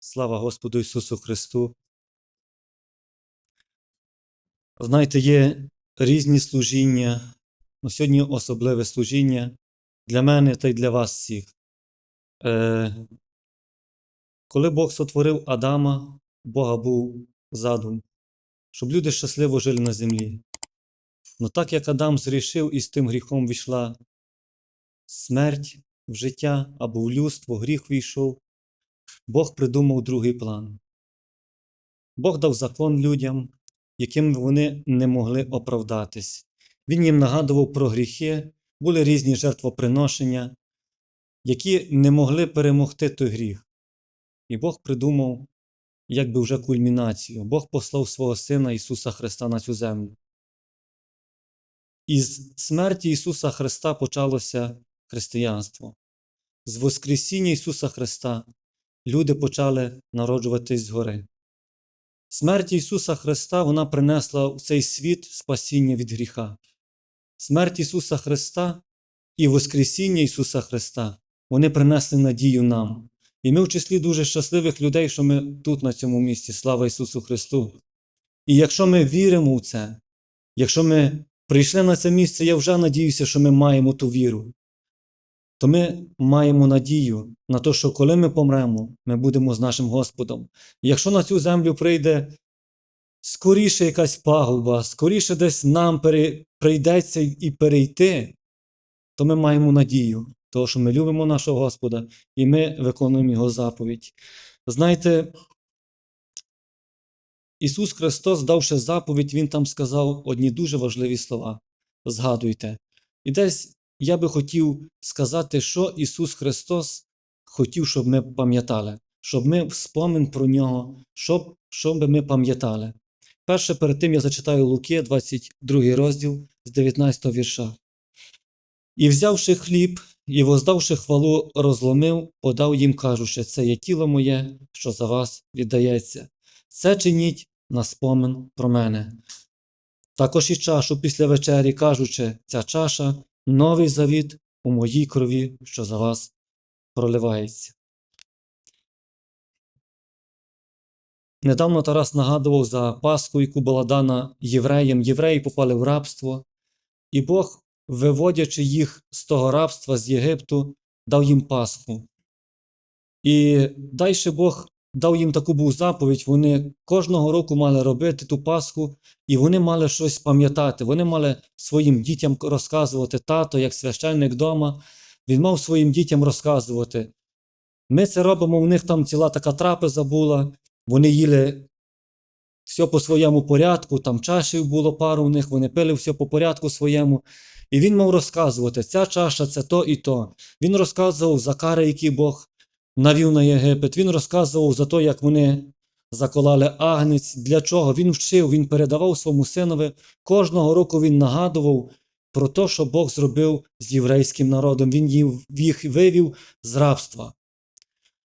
Слава Господу Ісусу Христу. Знаєте, є різні служіння. Ну, Сьогодні особливе служіння для мене та й для вас всіх. Е, коли Бог сотворив Адама, у Бога був задум, щоб люди щасливо жили на землі. Ну так як Адам зрішив і з тим гріхом війшла смерть в життя або в людство, гріх війшов, Бог придумав другий план. Бог дав закон людям, яким вони не могли оправдатись. Він їм нагадував про гріхи, були різні жертвоприношення, які не могли перемогти той гріх. І Бог придумав якби вже кульмінацію. Бог послав свого Сина Ісуса Христа на цю землю. Із смерті Ісуса Христа почалося християнство. З Воскресіння Ісуса Христа люди почали народжуватись згори. Смерть Ісуса Христа вона принесла в цей світ спасіння від гріха. Смерть Ісуса Христа і Воскресіння Ісуса Христа вони принесли надію нам. І ми в числі дуже щасливих людей, що ми тут, на цьому місці. Слава Ісусу Христу. І якщо ми віримо в це, якщо ми прийшли на це місце, я вже надіюся, що ми маємо ту віру, то ми маємо надію на те, що коли ми помремо, ми будемо з нашим Господом. І якщо на цю землю прийде скоріше якась пагуба, скоріше десь нам прийдеться і перейти, то ми маємо надію, тому що ми любимо нашого Господа і ми виконуємо Його заповідь. Знаєте, Ісус Христос, давши заповідь, Він там сказав одні дуже важливі слова. Згадуйте. І десь я би хотів сказати, що Ісус Христос хотів, щоб ми пам'ятали, щоб ми вспомин про Нього, щоб, щоб ми пам'ятали. Перше перед тим я зачитаю Луки, 22 розділ з 19 вірша. І взявши хліб, і воздавши хвалу, розломив, подав їм, кажучи, це є тіло моє, що за вас віддається. Це чиніть на спомин про мене. Також і чашу після вечері, кажучи, ця чаша новий завіт у моїй крові, що за вас проливається. Недавно Тарас нагадував за Пасху, яку була дана євреям. Євреї попали в рабство, і Бог, виводячи їх з того рабства, з Єгипту, дав їм Пасху. І далі Бог дав їм таку був заповідь, вони кожного року мали робити ту Пасху, і вони мали щось пам'ятати. Вони мали своїм дітям розказувати тато, як священник вдома. Він мав своїм дітям розказувати. Ми це робимо, у них там ціла така трапеза була, вони їли все по своєму порядку, там чашів було пару у них, вони пили все по порядку своєму. І він мав розказувати, ця чаша це то і то. Він розказував за кари, які Бог навів на Єгипет. Він розказував за те, як вони заколали агнець, для чого. Він вчив, він передавав своєму синові. Кожного року він нагадував про те, що Бог зробив з єврейським народом. Він їх- вивів з рабства.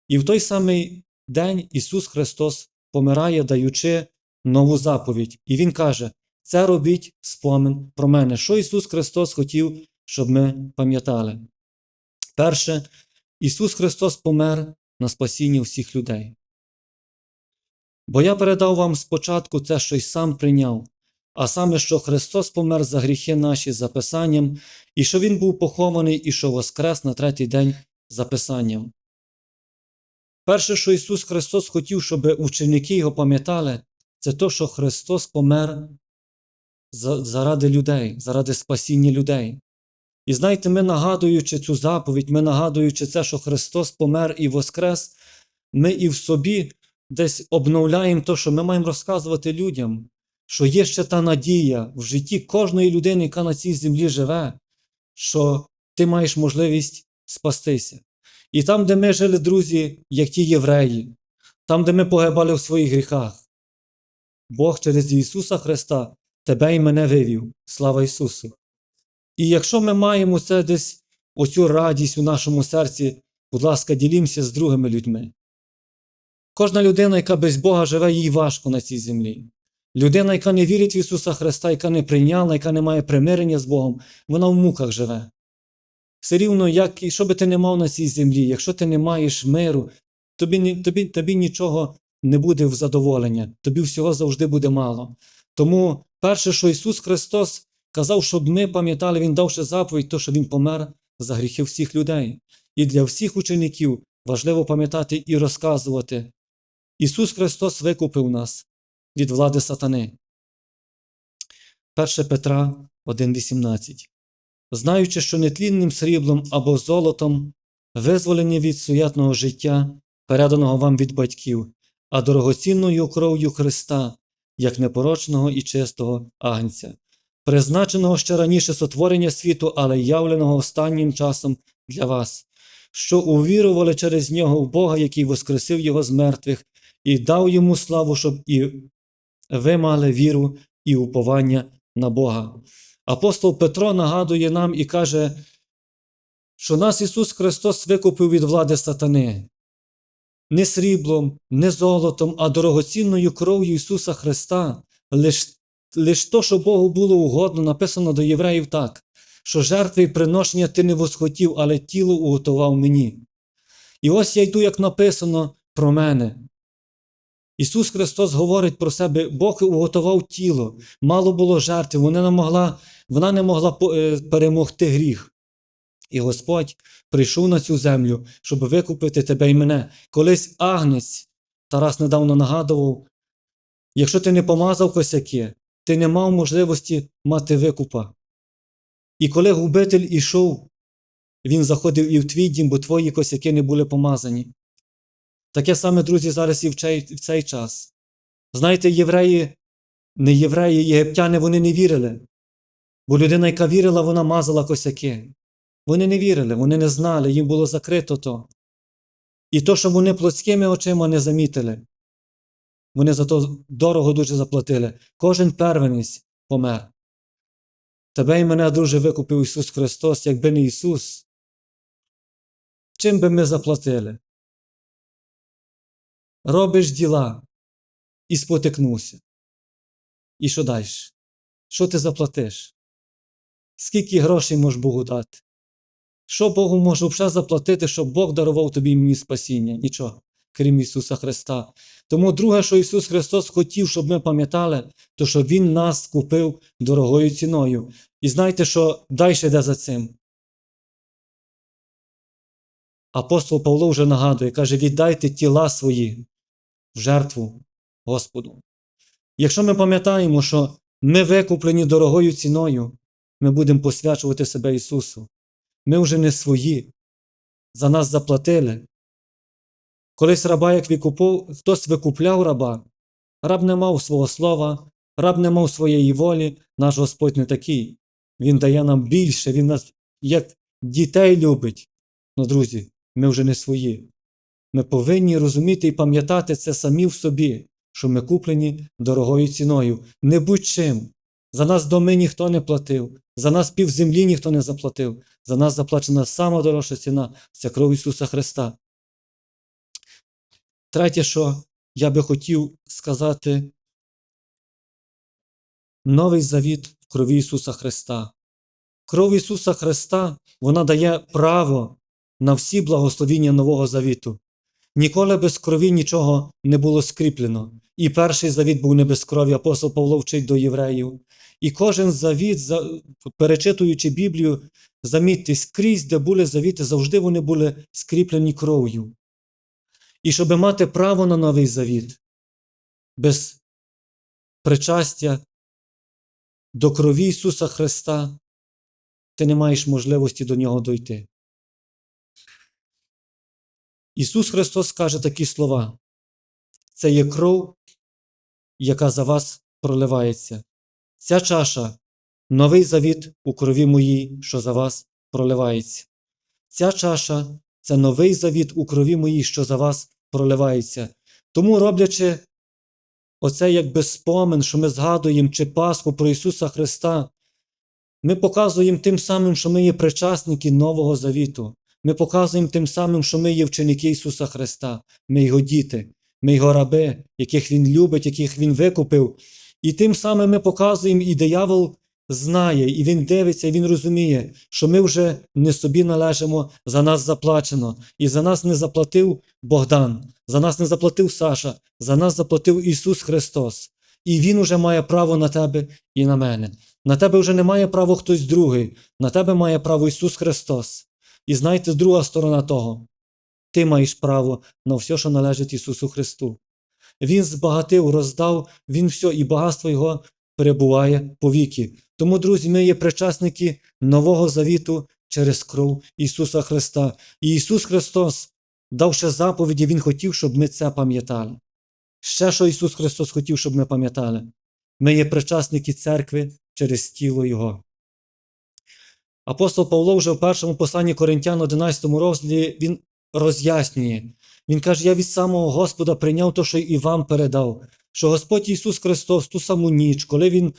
І в той самий день Ісус Христос помирає, даючи нову заповідь. І Він каже: це робіть спомин про мене. Що Ісус Христос хотів, щоб ми пам'ятали? Перше, Ісус Христос помер на спасіння всіх людей. Бо я передав вам спочатку те, що й сам прийняв, а саме, що Христос помер за гріхи наші за Писанням, і що Він був похований, і що воскрес на третій день за Писанням. Перше, що Ісус Христос хотів, щоб ученики його пам'ятали, це то, що Христос помер заради людей, заради спасіння людей. І знаєте, ми нагадуючи цю заповідь, ми нагадуючи це, що Христос помер і воскрес, ми і в собі десь обновляємо те, що ми маємо розказувати людям, що є ще та надія в житті кожної людини, яка на цій землі живе, що ти маєш можливість спастися. І там, де ми жили, друзі, як ті євреї, там, де ми погибали в своїх гріхах, Бог через Ісуса Христа тебе і мене вивів. Слава Ісусу! І якщо ми маємо це десь оцю радість у нашому серці, будь ласка, ділімося з другими людьми. Кожна людина, яка без Бога живе, їй важко на цій землі. Людина, яка не вірить в Ісуса Христа, яка не прийняла, яка не має примирення з Богом, вона в муках живе. Все рівно, як і що би ти не мав на цій землі, якщо ти не маєш миру, тобі, тобі, тобі нічого не буде в задоволення, тобі всього завжди буде мало. Тому перше, що Ісус Христос казав, щоб ми пам'ятали, Він давши заповідь, то що Він помер за гріхи всіх людей. І для всіх учеників важливо пам'ятати і розказувати. Ісус Христос викупив нас від влади сатани. 1 Петра 1,18 Знаючи, що нетлінним сріблом або золотом визволені від суєтного життя, переданого вам від батьків, а дорогоцінною кров'ю Христа, як непорочного і чистого агнця, призначеного ще раніше сотворення світу, але явленого останнім часом для вас, що увірували через нього в Бога, який воскресив його з мертвих, і дав йому славу, щоб і ви мали віру і уповання на Бога. Апостол Петро нагадує нам і каже, що нас Ісус Христос викупив від влади сатани. Не сріблом, не золотом, а дорогоцінною кров'ю Ісуса Христа. Лиш, лиш то, що Богу було угодно, написано до євреїв так, що жертви і приношення ти не восхотів, але тіло уготував мені. І ось я йду, як написано про мене. Ісус Христос говорить про себе, Бог уготував тіло, мало було жертв, вона не могла, вона не могла е, перемогти гріх. І Господь прийшов на цю землю, щоб викупити тебе і мене. Колись агнець, Тарас недавно нагадував, якщо ти не помазав косяки, ти не мав можливості мати викупа. І коли губитель ішов, він заходив і в твій дім, бо твої косяки не були помазані. Таке саме, друзі, зараз і в цей, в цей час. Знаєте, євреї, не євреї, єгиптяни, вони не вірили. Бо людина, яка вірила, вона мазала косяки. Вони не вірили, вони не знали, їм було закрито то. І то, що вони плотськими очима не замітили, вони за то дорого дуже заплатили. Кожен первенець помер. Тебе і мене, друже, викупив Ісус Христос, якби не Ісус. Чим би ми заплатили? Робиш діла і спотикнувся. І що далі? Що ти заплатиш? Скільки грошей можеш Богу дати? Що Богу може взагалі заплатити, щоб Бог дарував тобі мені спасіння? Нічого, крім Ісуса Христа. Тому друге, що Ісус Христос хотів, щоб ми пам'ятали, то що Він нас купив дорогою ціною. І знаєте, що далі йде за цим? Апостол Павло вже нагадує, каже: віддайте тіла свої в жертву Господу. Якщо ми пам'ятаємо, що ми викуплені дорогою ціною, ми будемо посвячувати себе Ісусу. Ми вже не свої, за нас заплатили. Колись раба, як викупов, хтось викупляв раба, раб не мав свого слова, раб не мав своєї волі, наш Господь не такий. Він дає нам більше, Він нас як дітей любить. Ну, друзі, ми вже не свої. Ми повинні розуміти і пам'ятати це самі в собі, що ми куплені дорогою ціною, не будь-чим. За нас доми ніхто не платив, за нас пів землі ніхто не заплатив, за нас заплачена сама дорожча ціна це кров Ісуса Христа. Третє, що я би хотів сказати, новий завіт в крові Ісуса Христа. Кров Ісуса Христа вона дає право на всі благословіння Нового Завіту. Ніколи без крові нічого не було скріплено. І перший завіт був не без крові, апостол Павло вчить до євреїв. І кожен завіт, перечитуючи Біблію, замітьте, скрізь, де були завіти, завжди вони були скріплені кров'ю. І щоб мати право на новий завіт, без причастя до крові Ісуса Христа, ти не маєш можливості до нього дойти. Ісус Христос каже такі слова: це є кров, яка за вас проливається. Ця чаша новий завіт у крові моїй, що за вас проливається. Ця чаша це новий завіт у крові моїй, що за вас проливається. Тому, роблячи оце якби спомин, що ми згадуємо чи Пасху про Ісуса Христа, ми показуємо тим самим, що ми є причасники Нового Завіту. Ми показуємо тим самим, що ми є вченики Ісуса Христа, ми Його діти, ми Його раби, яких Він любить, яких Він викупив. І тим самим ми показуємо, і диявол знає, і він дивиться, і він розуміє, що ми вже не собі належимо, за нас заплачено. І за нас не заплатив Богдан, за нас не заплатив Саша, за нас заплатив Ісус Христос. І Він уже має право на тебе і на мене. На тебе вже не має право хтось другий, на тебе має право Ісус Христос. І знаєте, друга сторона того. Ти маєш право на все, що належить Ісусу Христу. Він збагатив, роздав, Він все, і багатство Його перебуває повіки. Тому, друзі, ми є причасники Нового Завіту через кров Ісуса Христа. І Ісус Христос, давши заповіді, Він хотів, щоб ми це пам'ятали. Ще що Ісус Христос хотів, щоб ми пам'ятали. Ми є причасники церкви через тіло Його. Апостол Павло вже в першому посланні Коринтян 11 розділі він роз'яснює. Він каже: Я від самого Господа прийняв те, що і вам передав, що Господь Ісус Христос ту саму ніч, коли Він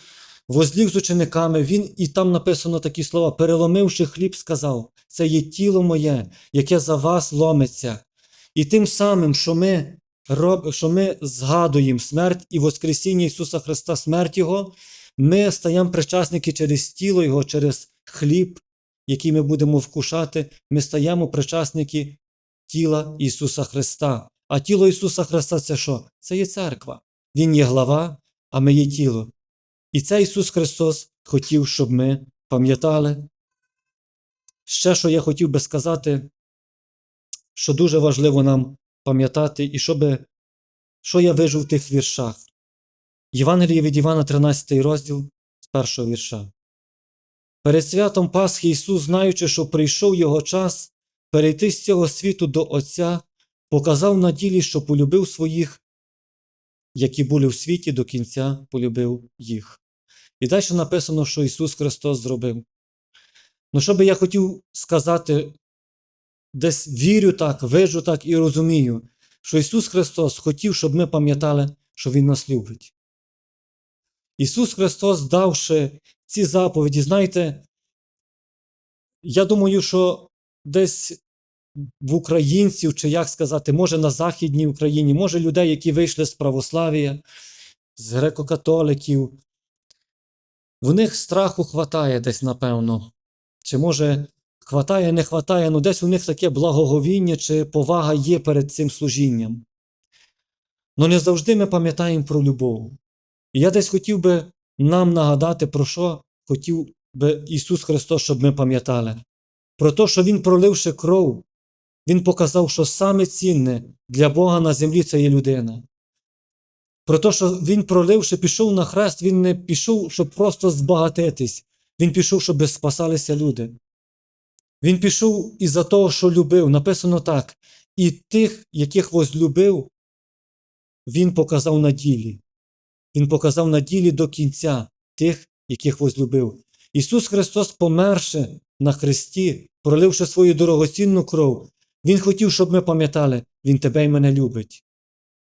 возліг з учениками, Він і там написано такі слова, переломивши хліб, сказав: Це є тіло моє, яке за вас ломиться. І тим самим, що ми, роб, що ми згадуємо смерть і Воскресіння Ісуса Христа, смерть Його, ми стаємо причасники через тіло Його, через хліб, який ми будемо вкушати, ми стаємо причасники тіла Ісуса Христа. А тіло Ісуса Христа це що? Це є церква. Він є глава, а ми є тіло. І це Ісус Христос хотів, щоб ми пам'ятали. Ще, що я хотів би сказати, що дуже важливо нам пам'ятати, і щоб, що я вижив в тих віршах. Євангеліє від Івана, 13 розділ з першого вірша. Перед святом Пасхи Ісус, знаючи, що прийшов Його час перейти з цього світу до Отця, показав на ділі, що полюбив своїх, які були в світі до кінця полюбив їх. І далі написано, що Ісус Христос зробив. Ну, що би я хотів сказати, десь вірю так, вижу так і розумію, що Ісус Христос хотів, щоб ми пам'ятали, що Він нас любить. Ісус Христос, давши ці заповіді, знаєте, я думаю, що десь в українців, чи як сказати, може на Західній Україні, може людей, які вийшли з православ'я, з греко-католиків, в них страху хватає десь, напевно. Чи може хватає, не хватає, ну десь у них таке благоговіння чи повага є перед цим служінням. Ну не завжди ми пам'ятаємо про любов. І я десь хотів би нам нагадати, про що хотів би Ісус Христос, щоб ми пам'ятали. Про те, що Він, проливши кров, Він показав, що саме цінне для Бога на землі це є людина. Про те, що Він, проливши, пішов на хрест, Він не пішов, щоб просто збагатитись. Він пішов, щоб спасалися люди. Він пішов із-за того, що любив. Написано так. І тих, яких возлюбив, Він показав на ділі. Він показав на ділі до кінця тих, яких возлюбив. Ісус Христос, померши на хресті, проливши свою дорогоцінну кров, Він хотів, щоб ми пам'ятали, Він тебе і мене любить.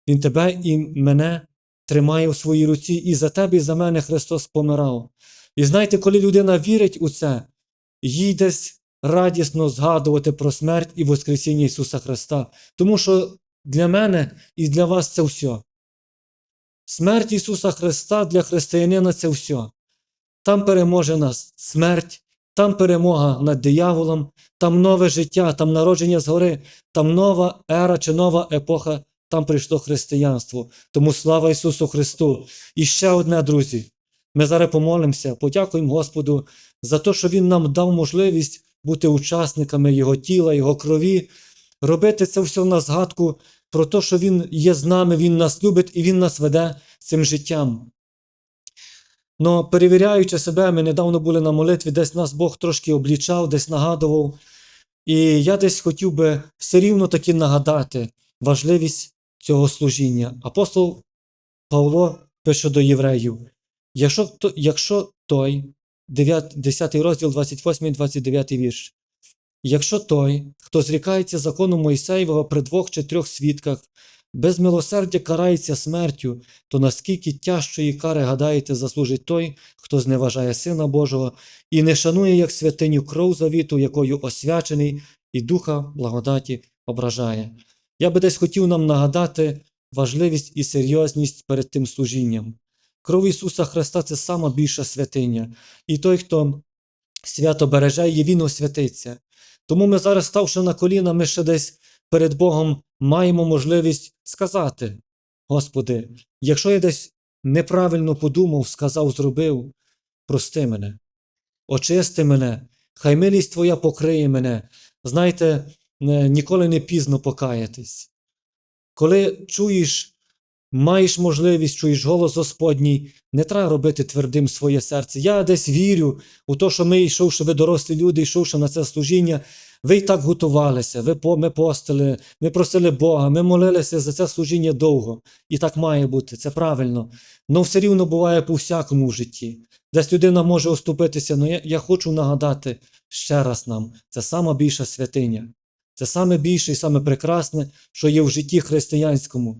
Він тебе і мене тримає в своїй руці, і за тебе, і за мене Христос помирав. І знаєте, коли людина вірить у це, їй десь радісно згадувати про смерть і Воскресіння Ісуса Христа. Тому що для мене і для вас це все. Смерть Ісуса Христа для християнина це все. Там переможе нас смерть, там перемога над дияволом, там нове життя, там народження згори, там нова ера чи нова епоха, там прийшло християнство. Тому слава Ісусу Христу! І ще одне, друзі. Ми зараз помолимося, подякуємо Господу за те, що Він нам дав можливість бути учасниками Його тіла, Його крові, робити це все на згадку про те, що Він є з нами, Він нас любить і Він нас веде цим життям. Но перевіряючи себе, ми недавно були на молитві, десь нас Бог трошки облічав, десь нагадував. І я десь хотів би все рівно таки нагадати важливість цього служіння. Апостол Павло пише до євреїв: якщо, якщо той, 9, 10 розділ, 28, 29 вірш. Якщо той, хто зрікається закону Мойсеєвого при двох чи трьох свідках, без милосердя карається смертю, то наскільки тяжчої кари, гадаєте, заслужить той, хто зневажає Сина Божого і не шанує як святиню кров завіту, якою освячений і духа благодаті ображає. Я би десь хотів нам нагадати важливість і серйозність перед тим служінням. Кров Ісуса Христа це сама більша святиня. І той, хто свято береже її, він освятиться. Тому ми зараз, ставши на коліна, ми ще десь перед Богом маємо можливість сказати: Господи, якщо я десь неправильно подумав, сказав, зробив, прости мене, очисти мене, хай милість Твоя покриє мене. Знаєте, ніколи не пізно покаятись. Коли чуєш, маєш можливість, чуєш голос Господній, не треба робити твердим своє серце. Я десь вірю у те, що ми, йшовши, ви дорослі люди, йшовши на це служіння, ви і так готувалися, ви ми постили, ми просили Бога, ми молилися за це служіння довго. І так має бути, це правильно. Но все рівно буває по всякому в житті. Десь людина може оступитися, але я, я хочу нагадати ще раз нам: це сама більша святиня. Це саме більше і саме прекрасне, що є в житті християнському.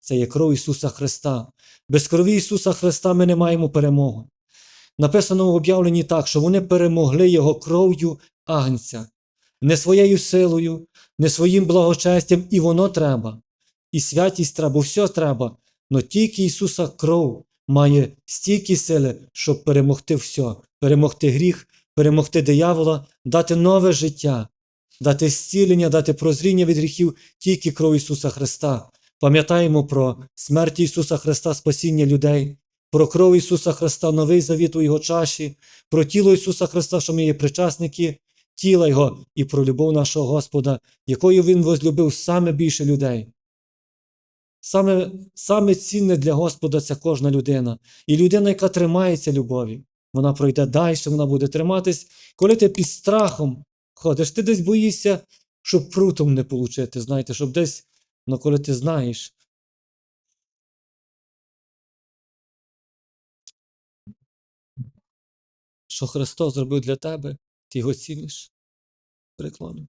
Це є кров Ісуса Христа. Без крові Ісуса Христа ми не маємо перемоги. Написано в об'явленні так, що вони перемогли Його кров'ю агнця, не своєю силою, не своїм благочестям, і воно треба. І святість треба, все треба. Но тільки Ісуса кров має стільки сили, щоб перемогти все, перемогти гріх, перемогти диявола, дати нове життя, дати зцілення, дати прозріння від гріхів тільки кров Ісуса Христа. Пам'ятаємо про смерть Ісуса Христа, спасіння людей, про кров Ісуса Христа, новий завіт у Його чаші, про тіло Ісуса Христа, що ми є причасники тіла Його, і про любов нашого Господа, якою Він возлюбив саме більше людей. Саме, саме цінне для Господа це кожна людина. І людина, яка тримається любові, вона пройде далі, вона буде триматись. Коли ти під страхом ходиш, ти десь боїшся, щоб прутом не получити, знаєте, щоб десь, ну коли ти знаєш, що Христос зробив для тебе, ти його ціниш. Приклону.